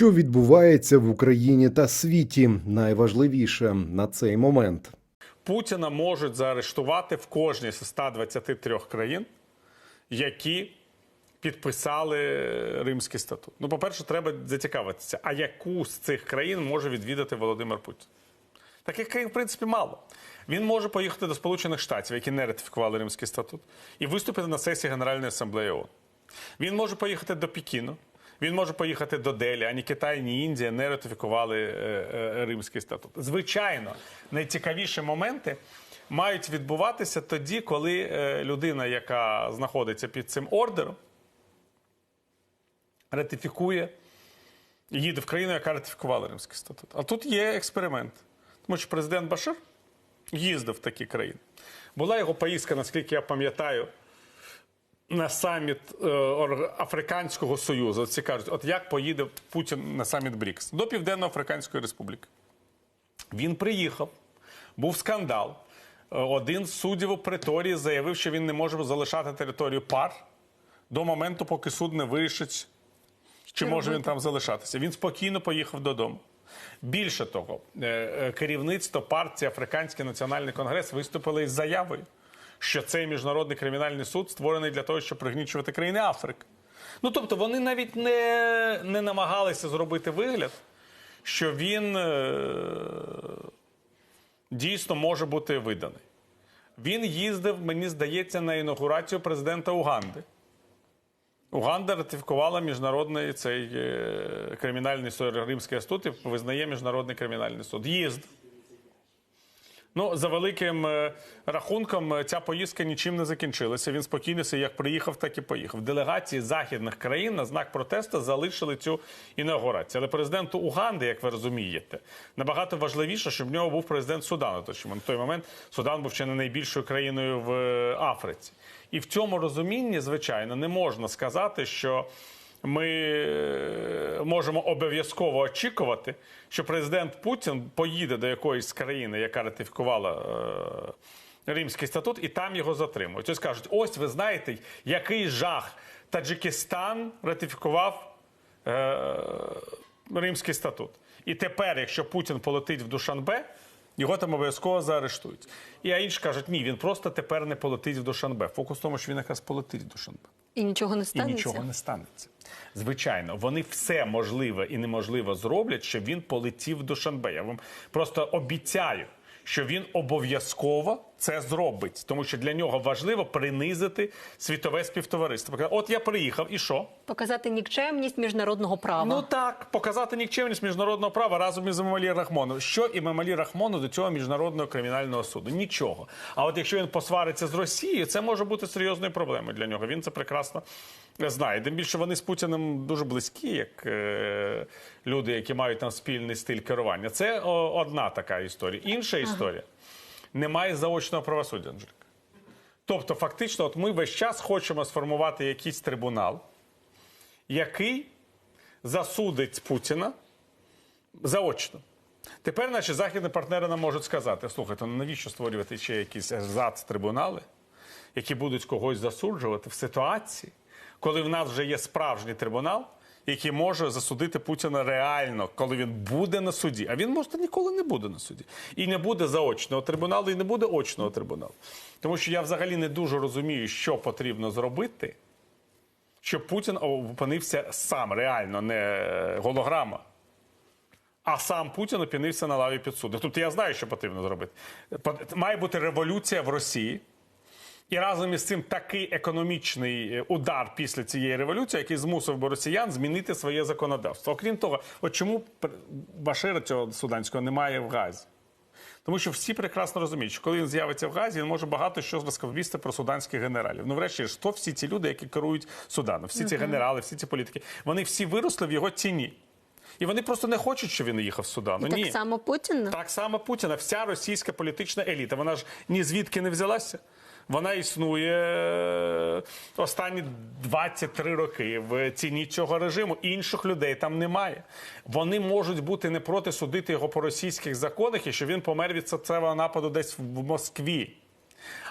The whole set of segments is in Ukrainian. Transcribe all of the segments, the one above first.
Що відбувається в Україні та світі? Найважливіше на цей момент. Путіна можуть заарештувати в кожній з 123 країн, які підписали Римський статут. Ну, по-перше, треба зацікавитися, а яку з цих країн може відвідати Володимир Путін? Таких країн, в принципі, мало. Він може поїхати до Сполучених Штатів, які не ратифікували Римський статут, і виступити на сесії Генеральної асамблеї ООН. Він може поїхати до Пекіну. Він може поїхати до Делі, ані Китай, ні Індія не ратифікували е, е, Римський статут. Звичайно, найцікавіші моменти мають відбуватися тоді, коли е, людина, яка знаходиться під цим ордером, ратифікує, їде в країну, яка ратифікувала Римський статут. А тут є експеримент. Тому що президент Башир їздив в такі країни. Була його поїздка, наскільки я пам'ятаю, на саміт е, Африканського Союзу. Всі кажуть, от як поїде Путін на саміт БРІКС до Південно-Африканської Республіки. Він приїхав, був скандал. Е, Один з суддів у приторії заявив, що він не може залишати територію пар до моменту, поки суд не вирішить, чи може він там залишатися. Він спокійно поїхав додому. Більше того, е, керівництво партії Африканський національний конгрес виступило із заявою, що цей міжнародний кримінальний суд створений для того, щоб пригнічувати країни Африки. Ну тобто вони навіть не, не намагалися зробити вигляд, що він е, дійсно може бути виданий. Він їздив, мені здається, на інаугурацію президента Уганди. Уганда ратифікувала міжнародний цей е, кримінальний суд Римський статут і визнає міжнародний кримінальний суд. Їздив. Ну, за великим е, рахунком, е, ця поїздка нічим не закінчилася. Він спокійно як приїхав, так і поїхав. Делегації західних країн на знак протесту залишили цю інаугурацію. Але президенту Уганди, як ви розумієте, набагато важливіше, щоб в нього був президент Судану. Тому на той момент Судан був ще не найбільшою країною в е, Африці. І в цьому розумінні, звичайно, не можна сказати, що ми е, можемо обов'язково очікувати, що президент Путін поїде до якоїсь країни, яка ратифікувала е, Римський статут, і там його затримують. Ось кажуть: ось ви знаєте, який жах Таджикистан ратифікував е, Римський статут. І тепер, якщо Путін полетить в Душанбе, його там обов'язково заарештують. І а інші кажуть, ні, він просто тепер не полетить в Душанбе. Фокус в тому, що він якраз полетить в Душанбе. І нічого не І нічого не станеться. Звичайно, вони все можливе і неможливе зроблять, щоб він полетів в Душанбе. Я вам просто обіцяю, що він обов'язково це зробить, тому що для нього важливо принизити світове співтовариство. От я приїхав, і що? Показати нікчемність міжнародного права. Ну так, показати нікчемність міжнародного права разом із Мемалі Рахмоном. Що і Мемалі Рахмону до цього міжнародного кримінального суду? Нічого. А от якщо він посвариться з Росією, це може бути серйозною проблемою для нього. Він це прекрасно знає. Тим більше вони з Путіним дуже близькі, як е, люди, які мають там спільний стиль керування. Це о, одна така історія. Інша історія немає заочного правосуддя. Анжеліка. Тобто, фактично, от ми весь час хочемо сформувати якийсь трибунал, який засудить Путіна заочно. Тепер наші західні партнери нам можуть сказати: слухайте, ну навіщо створювати ще якісь зац трибунали, які будуть когось засуджувати в ситуації, коли в нас вже є справжній трибунал, який може засудити Путіна реально, коли він буде на суді. А він може ніколи не буде на суді. І не буде заочного трибуналу, і не буде очного трибуналу. Тому що я взагалі не дуже розумію, що потрібно зробити, щоб Путін опинився сам реально, не голограма. А сам Путін опинився на лаві підсуду. Тобто я знаю, що потрібно зробити. Має бути революція в Росії. І разом із цим такий економічний е, удар після цієї революції, який змусив би росіян змінити своє законодавство. Окрім того, от чому Башира цього суданського немає в Газі? Тому що всі прекрасно розуміють, що коли він з'явиться в Газі, він може багато що розповісти про суданських генералів. Ну, врешті ж, то всі ці люди, які керують Суданом, всі ці генерали, всі ці політики, вони всі виросли в його тіні. І вони просто не хочуть, щоб він їхав з Судану. І Ні. так само Путін. Так само Путіна, вся російська політична еліта. Вона ж ні звідки не взялася. Вона існує е, останні 23 роки в ціні цього режиму. Інших людей там немає. Вони можуть бути не проти судити його по російських законах і що він помер від серцевого нападу десь в Москві.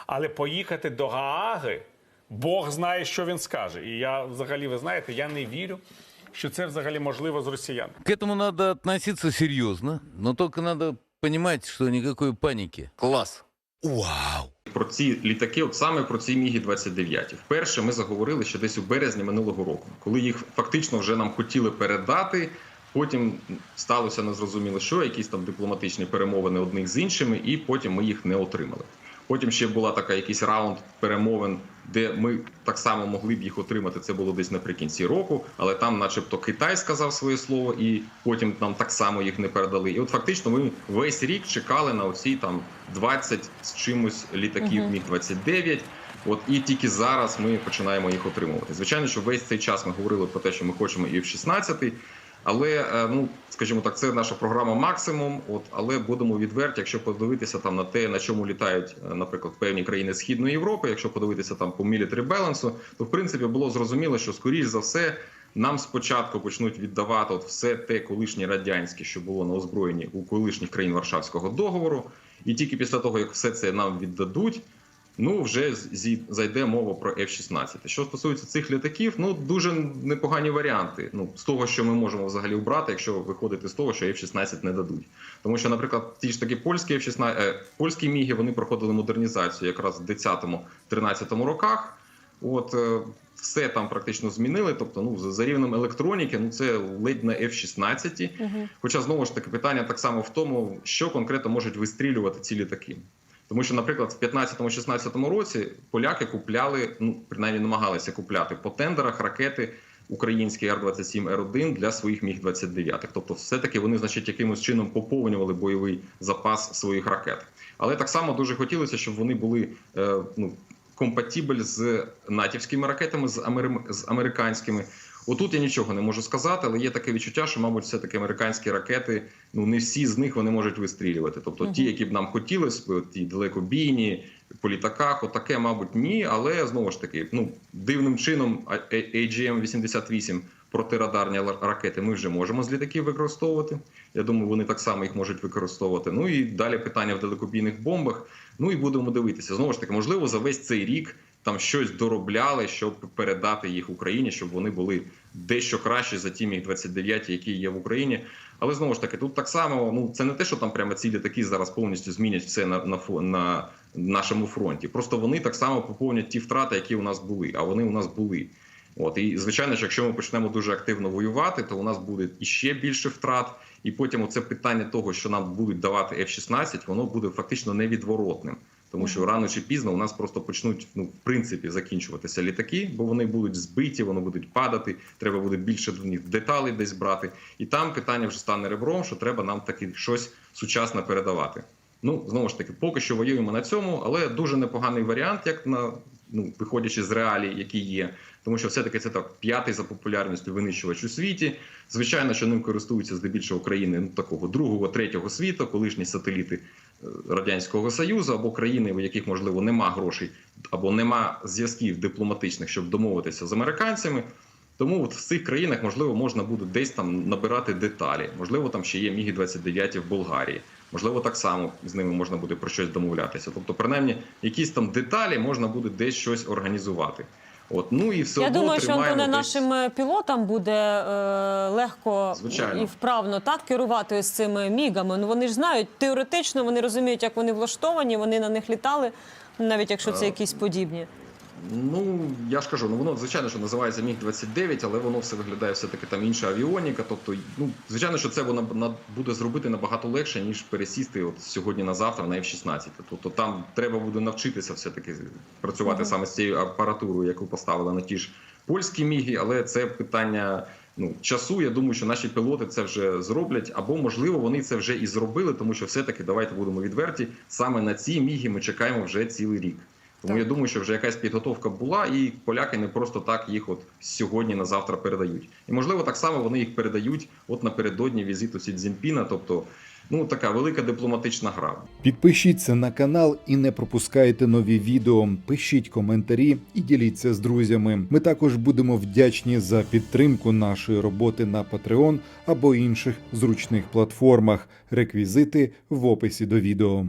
Але поїхати до Гааги, Бог знає, що він скаже. І я взагалі, ви знаєте, я не вірю що це взагалі можливо з росіян. К этому надо относиться серьезно, но только надо понимать, что никакой паники. Класс. Вау. Про ці літаки, от саме про ці мігі 29 Вперше ми заговорили ще десь у березні минулого року, коли їх фактично вже нам хотіли передати. Потім сталося незрозуміло, що якісь там дипломатичні перемовини одних з іншими, і потім ми їх не отримали. Потім ще була така якийсь раунд перемовин, де ми так само могли б їх отримати. Це було десь наприкінці року, але там, начебто, Китай сказав своє слово, і потім нам так само їх не передали. І от фактично ми весь рік чекали на оці там 20 з чимось літаків Міг 29 От і тільки зараз ми починаємо їх отримувати. Звичайно, що весь цей час ми говорили про те, що ми хочемо і в 16 але е, ну скажімо так, це наша програма максимум. От але будемо відверті, якщо подивитися там на те, на чому літають, е, наприклад, певні країни Східної Європи, якщо подивитися там по military балансу, то в принципі було зрозуміло, що скоріш за все. Нам спочатку почнуть віддавати от все те колишнє радянське, що було на озброєнні у колишніх країн Варшавського договору, і тільки після того, як все це нам віддадуть, ну вже зайде мова про F-16. Що стосується цих літаків, ну дуже непогані варіанти. Ну з того, що ми можемо взагалі обрати, якщо виходити з того, що F-16 не дадуть. Тому що, наприклад, ті ж такі польські F-16, е, польські міги вони проходили модернізацію якраз в 10-13 роках. От е, все там практично змінили. Тобто, ну за- рівнем електроніки, ну це ледь на F-16. Хоча знову ж таки питання так само в тому, що конкретно можуть вистрілювати ці літаки. Тому що, наприклад, в 15-16 році поляки купляли, ну принаймні намагалися купляти по тендерах ракети українські Р-27 Р-1 для своїх міг 29 Тобто, все-таки вони, значить, якимось чином поповнювали бойовий запас своїх ракет. Але так само дуже хотілося, щоб вони були е, ну, компатібель з натівськими ракетами, з американськими. Отут я нічого не можу сказати, але є таке відчуття, що, мабуть, все таки американські ракети, ну не всі з них вони можуть вистрілювати. Тобто ті, які б нам хотілося, ті далекобійні, по літаках, отаке, мабуть, ні. Але знову ж таки, ну дивним чином AGM-88 протирадарні ла- ракети ми вже можемо з літаків використовувати. Я думаю, вони так само їх можуть використовувати. Ну і далі питання в далекобійних бомбах. Ну і будемо дивитися. Знову ж таки, можливо, за весь цей рік там щось доробляли, щоб передати їх Україні, щоб вони були дещо кращі за ті міг 29 які є в Україні. Але знову ж таки, тут так само ну це не те, що там прямо ці літаки зараз повністю змінять все на, на, на нашому фронті. Просто вони так само поповнять ті втрати, які у нас були. А вони у нас були. От і звичайно, що якщо ми почнемо дуже активно воювати, то у нас буде іще більше втрат. І потім оце питання того, що нам будуть давати F-16, воно буде фактично невідворотним. Тому що рано чи пізно у нас просто почнуть ну в принципі закінчуватися літаки, бо вони будуть збиті, вони будуть падати. Треба буде більше до них деталей десь брати. І там питання вже стане ребром, що треба нам таки щось сучасне передавати. Ну знову ж таки, поки що воюємо на цьому, але дуже непоганий варіант, як на ну виходячи з реалій, які є. Тому що все-таки це так п'ятий за популярністю винищувач у світі. Звичайно, що ним користуються здебільшого країни ну, такого другого, третього світу, колишні сателіти радянського союзу або країни, у яких можливо нема грошей або нема зв'язків дипломатичних, щоб домовитися з американцями. Тому от в цих країнах можливо можна буде десь там набирати деталі. Можливо, там ще є міги 29 в Болгарії. Можливо, так само з ними можна буде про щось домовлятися. Тобто, принаймні, якісь там деталі можна буде десь щось організувати. От ну і все Я одно думаю, що Антоне, десь- нашим е, пілотам буде е, легко Звичайно. і вправно так керувати з цими мігами. Ну вони ж знають теоретично, вони розуміють, як вони влаштовані, вони на них літали, навіть якщо це якісь подібні. Ну я ж кажу, ну воно звичайно, що називається міг 29 але воно все виглядає все таки там інша авіоніка. Тобто, ну звичайно, що це воно буде зробити набагато легше ніж пересісти от сьогодні на завтра на F-16. Тобто там треба буде навчитися все таки працювати саме з цією апаратурою, яку поставили на ті ж польські міги, але це питання. Ну, часу, я думаю, що наші пілоти це вже зроблять, або можливо вони це вже і зробили, тому що все-таки давайте будемо відверті. Саме на ці міги ми чекаємо вже цілий рік. Тому я думаю, що вже якась підготовка була, і поляки не просто так їх от сьогодні на завтра передають. І можливо, так само вони їх передають от напередодні візиту Сі Цзіньпіна, тобто ну така велика дипломатична гра. Підпишіться на канал і не пропускайте нові відео. Пишіть коментарі і діліться з друзями. Ми також будемо вдячні за підтримку нашої роботи на Patreon або інших зручних платформах. Реквізити в описі до відео.